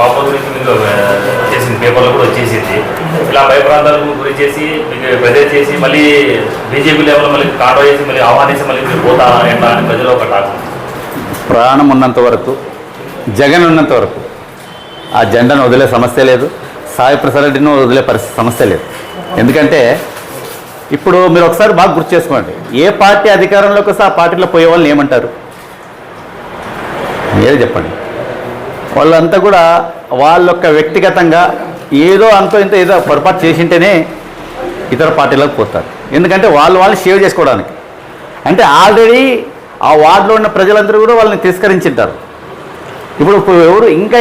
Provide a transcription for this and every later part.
పాప గురించి పేపర్లో కూడా వచ్చేసింది. ఇలా భయప్రాంతాలకు గురి చేసి ప్రజలు ప్రెజర్ చేసి మళ్ళీ బీజేపీ లెవెల్ మళ్ళీ కాంట్రో చేసి మళ్ళీ ఆహ్వానించి మళ్ళీ మీరు పోతా ఎట్లా అని ప్రజలు ఒక టాక్. ప్రాణం ఉన్నంత వరకు జగన్ ఉన్నంత వరకు ఆ జెండాను వదిలే సమస్య లేదు. సాయి ప్రసాద్ రెడ్డిని వదిలే పరిస్థితి సమస్య లేదు. ఎందుకంటే ఇప్పుడు మీరు ఒకసారి బాగా గుర్తు చేసుకోండి. ఏ పార్టీ అధికారంలోకి వస్తే ఆ పార్టీలో పోయే వాళ్ళని ఏమంటారు? మీరే చెప్పండి. వాళ్ళంతా కూడా వాళ్ళ యొక్క వ్యక్తిగతంగా ఏదో అంతో ఇంత ఏదో పొరపాటు చేసింటేనే ఇతర పార్టీలకు పోతారు. ఎందుకంటే వాళ్ళు వాళ్ళని సేవ్ చేసుకోవడానికి. అంటే ఆల్రెడీ ఆ వార్డులో ఉన్న ప్రజలందరూ కూడా వాళ్ళని తిరస్కరించింటారు. ఇప్పుడు ఇప్పుడు ఎవరు ఇంకా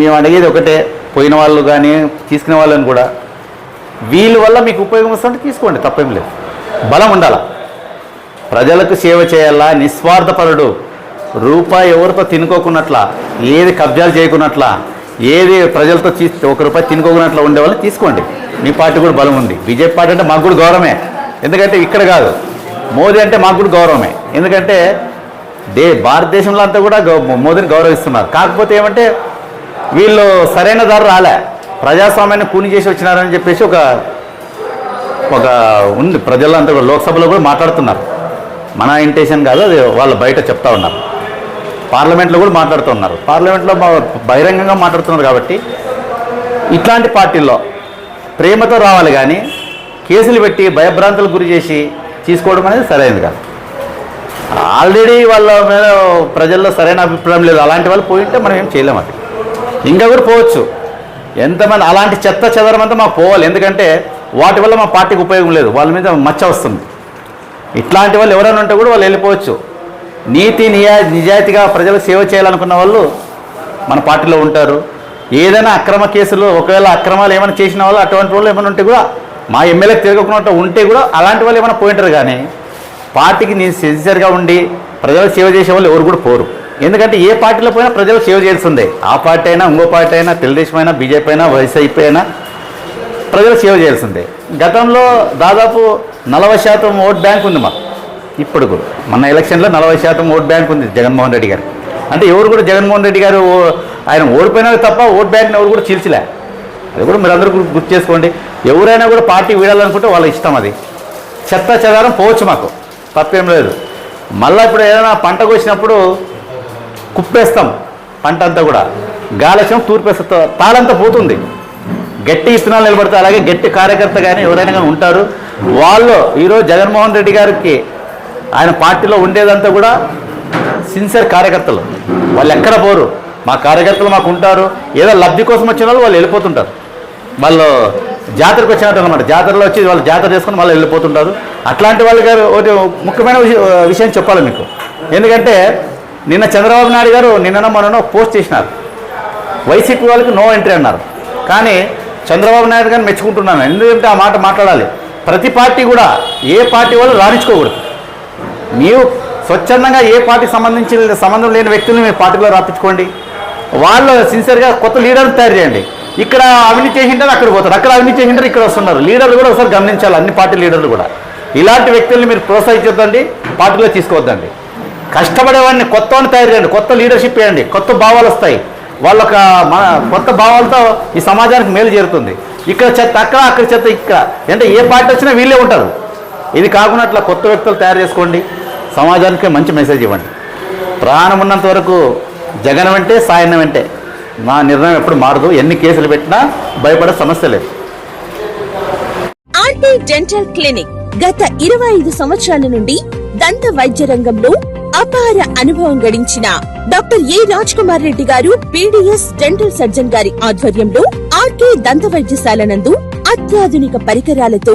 మేము అడిగేది ఒకటే పోయిన వాళ్ళు కానీ తీసుకునే వాళ్ళని కూడా వీళ్ళ వల్ల మీకు ఉపయోగం వస్తుంటే తీసుకోండి తప్పేం లేదు. బలం ఉండాల. ప్రజలకు సేవ చేయాలా నిస్వార్థపరుడు. రూపాయి ఎవరితో తినుకోకున్నట్లా ఏది కబ్జాలు చేయకున్నట్లా ఏది ప్రజలతో తీ ఒక రూపాయి తినుకోకున్నట్లా ఉండేవాళ్ళని తీసుకోండి. మీ పార్టీ కూడా బలం ఉంది. బీజేపీ పార్టీ అంటే మాకు కూడా గౌరవమే. ఎందుకంటే ఇక్కడ కాదు. మోదీ అంటే మాకు కూడా గౌరవమే. ఎందుకంటే దే భారతదేశంలో అంతా కూడా గౌ- మోదీని గౌరవిస్తున్నారు. కాకపోతే ఏమంటే వీళ్ళు సరైన ధర రాలే. ప్రజాస్వామ్యాన్ని కూని చేసి వచ్చినారని చెప్పేసి ఒక ఒక ఉంది. ప్రజలంతా కూడా లోక్సభలో కూడా మాట్లాడుతున్నారు. మన ఇంటెన్షన్ కాదు అది వాళ్ళు బయట చెప్తా ఉన్నారు. పార్లమెంట్లో కూడా మాట్లాడుతున్నారు. పార్లమెంట్లో బహిరంగంగా మాట్లాడుతున్నారు కాబట్టి ఇట్లాంటి పార్టీల్లో ప్రేమతో రావాలి కానీ కేసులు పెట్టి భయభ్రాంతులకు గురి చేసి తీసుకోవడం అనేది సరైనది కాదు. ఆల్రెడీ వాళ్ళ మీద ప్రజల్లో సరైన అభిప్రాయం లేదు. అలాంటి వాళ్ళు పోయింటే మనం ఏం చేయలేము అది. ఇంకా కూడా పోవచ్చు. ఎంతమంది అలాంటి చెత్త చెదరం అంతా మాకు పోవాలి. ఎందుకంటే వాటి వల్ల మా పార్టీకి ఉపయోగం లేదు. వాళ్ళ మీద మచ్చ వస్తుంది. ఇట్లాంటి వాళ్ళు ఎవరైనా ఉంటే కూడా వాళ్ళు వెళ్ళిపోవచ్చు. నీతి నియా నిజాయితీగా ప్రజలకు సేవ చేయాలనుకున్న వాళ్ళు మన పార్టీలో ఉంటారు. ఏదైనా అక్రమ కేసులు ఒకవేళ అక్రమాలు ఏమైనా చేసిన వాళ్ళు అటువంటి వాళ్ళు ఏమైనా ఉంటే కూడా మా ఎమ్మెల్యే తిరగకుండా ఉంటే కూడా అలాంటి వాళ్ళు ఏమైనా పోయింటారు కానీ పార్టీకి నేను సిన్సియర్గా ఉండి ప్రజలకు సేవ చేసే వాళ్ళు ఎవరు కూడా పోరు. ఎందుకంటే ఏ పార్టీలో పోయినా ప్రజలకు సేవ చేయాల్సిందే. ఆ పార్టీ అయినా ఇంకో పార్టీ అయినా తెలుగుదేశం అయినా బీజేపీ అయినా వైసీపీ అయినా ప్రజలు సేవ చేయాల్సిందే. గతంలో దాదాపు నలభై శాతం ఓట్ బ్యాంక్ ఉంది మాకు. ఇప్పుడు కూడా. మన ఎలక్షన్లో నలభై శాతం ఓట్ బ్యాంక్ ఉంది జగన్మోహన్ రెడ్డి గారు. అంటే ఎవరు కూడా జగన్మోహన్ రెడ్డి గారు ఓ- ఆయన ఓడిపోయినా తప్ప ఓట్ బ్యాంక్ని ఎవరు కూడా చీల్చలే. అది కూడా మీరు అందరూ గుర్తు చేసుకోండి. ఎవరైనా కూడా పార్టీ వీడాలనుకుంటే వాళ్ళ ఇష్టం అది. చెత్త చెదారం పోవచ్చు మాకు. తప్పేం లేదు. మళ్ళీ ఇప్పుడు ఏదైనా పంట కోసినప్పుడు కుప్పేస్తాం పంట అంతా కూడా. గాలక్ష్యం తూర్పేస్తా తాళంతా పోతుంది. గట్టి ఇత్తనాలు నిలబడతాయి. అలాగే గట్టి కార్యకర్త కానీ ఎవరైనా కానీ ఉంటారు. వాళ్ళు ఈరోజు జగన్మోహన్ రెడ్డి గారికి ఆయన పార్టీలో ఉండేదంతా కూడా సిన్సియర్ కార్యకర్తలు. వాళ్ళు ఎక్కడ పోరు. మా కార్యకర్తలు మాకు ఉంటారు. ఏదో లబ్ధి కోసం వచ్చిన వాళ్ళు వాళ్ళు వెళ్ళిపోతుంటారు. వాళ్ళు జాతరకు వచ్చినట్టు అనమాట జాతరలో వచ్చి వాళ్ళు జాతర చేసుకుని వాళ్ళు వెళ్ళిపోతుంటారు. అట్లాంటి వాళ్ళకి ఒకటి ముఖ్యమైన విషయం విషయం చెప్పాలి మీకు. ఎందుకంటే నిన్న చంద్రబాబు నాయుడు గారు నిన్ననో మొన్ననో పోస్ట్ చేసినారు. వైసీపీ వాళ్ళకి నో ఎంట్రీ అన్నారు. కానీ చంద్రబాబు నాయుడు గారిని మెచ్చుకుంటున్నాను. ఎందుకంటే ఆ మాట మాట్లాడాలి. ప్రతి పార్టీ కూడా ఏ పార్టీ వాళ్ళు రాణించుకోకూడదు. మీరు స్వచ్ఛందంగా ఏ పార్టీకి సంబంధించిన సంబంధం లేని వ్యక్తులను మీ పార్టీలో రాపించుకోండి. వాళ్ళు సిన్సియర్గా కొత్త లీడర్ని తయారు చేయండి. ఇక్కడ అవినీతి చేసింటారు అక్కడ పోతారు. అక్కడ అవినీతి చేసింటారు ఇక్కడ వస్తున్నారు. లీడర్లు కూడా ఒకసారి గమనించాలి అన్ని పార్టీ లీడర్లు కూడా. ఇలాంటి వ్యక్తుల్ని మీరు ప్రోత్సహించొద్దండి పార్టీలో తీసుకోవద్దండి. కష్టపడేవాడిని కొత్త వాడిని తయారు చేయండి కొత్త లీడర్షిప్ వేయండి కొత్త భావాలు వస్తాయి. వాళ్ళొక మన కొత్త భావాలతో ఈ సమాజానికి మేలు చేరుతుంది ఇక్కడ చెత్త అక్కడ అక్కడ చెత్త ఇక్కడ. అంటే ఏ పార్టీ వచ్చినా వీళ్ళే ఉంటారు. ఇది కాకుండా అట్లా కొత్త వ్యక్తులు తయారు చేసుకోండి. సమాజానికి మంచి మెసేజ్ ఇవ్వండి. ప్రాణం ఉన్నంత వరకు జగన్ వెంటే సాయన వెంటే మా నిర్ణయం ఎప్పుడు మారదు. ఎన్ని కేసులు పెట్టినా భయపడే సమస్య లేదు. ఆర్టీ డెంటల్ క్లినిక్ గత ఇరవై ఐదు సంవత్సరాల నుండి దంత వైద్య రంగంలో అపార అనుభవం గడించిన doctor A Raj Kumar Reddy garu P D S dental surgeon గారి ఆధ్వర్యంలో ఆర్కే దంత వైద్యశాల నందు అత్యాధునిక పరికరాలతో